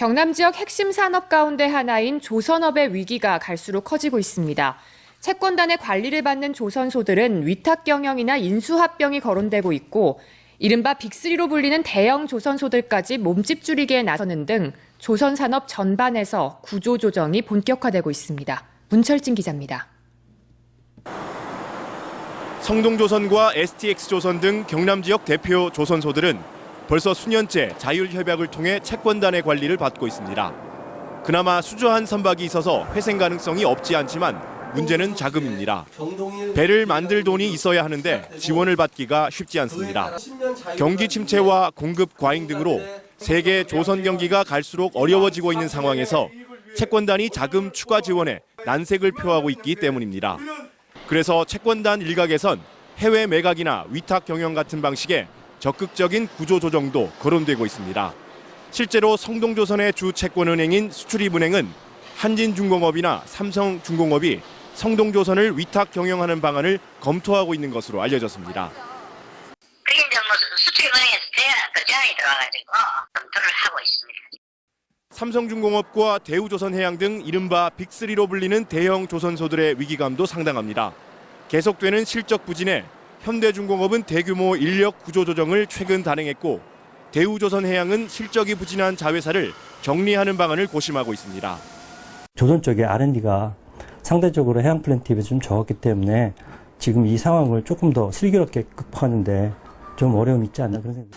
경남 지역 핵심 산업 가운데 하나인 조선업의 위기가 갈수록 커지고 있습니다. 채권단의 관리를 받는 조선소들은 위탁 경영이나 인수합병이 거론되고 있고 이른바 빅3로 불리는 대형 조선소들까지 몸집 줄이기에 나서는 등 조선 산업 전반에서 구조 조정이 본격화되고 있습니다. 문철진 기자입니다. 성동조선과 STX조선 등 경남 지역 대표 조선소들은 벌써 수년째 자율협약을 통해 채권단의 관리를 받고 있습니다. 그나마 수주한 선박이 있어서 회생 가능성이 없지 않지만 문제는 자금입니다. 배를 만들 돈이 있어야 하는데 지원을 받기가 쉽지 않습니다. 경기 침체와 공급 과잉 등으로 세계 조선 경기가 갈수록 어려워지고 있는 상황에서 채권단이 자금 추가 지원에 난색을 표하고 있기 때문입니다. 그래서 채권단 일각에선 해외 매각이나 위탁 경영 같은 방식의 적극적인 구조 조정도 거론되고 있습니다. 실제로 성동조선의 주 채권은행인 수출입은행은 한진중공업이나 삼성중공업이 성동조선을 위탁 경영하는 방안을 검토하고 있는 것으로 알려졌습니다. 그게 이제 뭐 수출은행에서 제안, 그 제안이 들어와가지고 검토를 하고 있습니다. 삼성중공업과 대우조선해양 등 이른바 빅3로 불리는 대형 조선소들의 위기감도 상당합니다. 계속되는 실적 부진에 현대중공업은 대규모 인력 구조 조정을 최근 단행했고 대우조선해양은 실적이 부진한 자회사를 정리하는 방안을 고심하고 있습니다. 조선 쪽에 R&D가 상대적으로 해양 플랜티브에 좀 적었기 때문에 지금 이 상황을 조금 더 슬기롭게 극복하는데 좀 어려움이 있지 않나 그런 생각이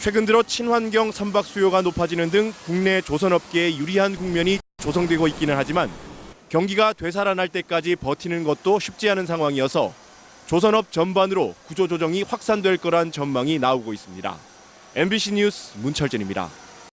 최근 들어 친환경 선박 수요가 높아지는 등 국내 조선업계에 유리한 국면이 조성되고 있기는 하지만 경기가 되살아날 때까지 버티는 것도 쉽지 않은 상황이어서 조선업 전반으로 구조조정이 확산될 거란 전망이 나오고 있습니다. MBC 뉴스 문철진입니다.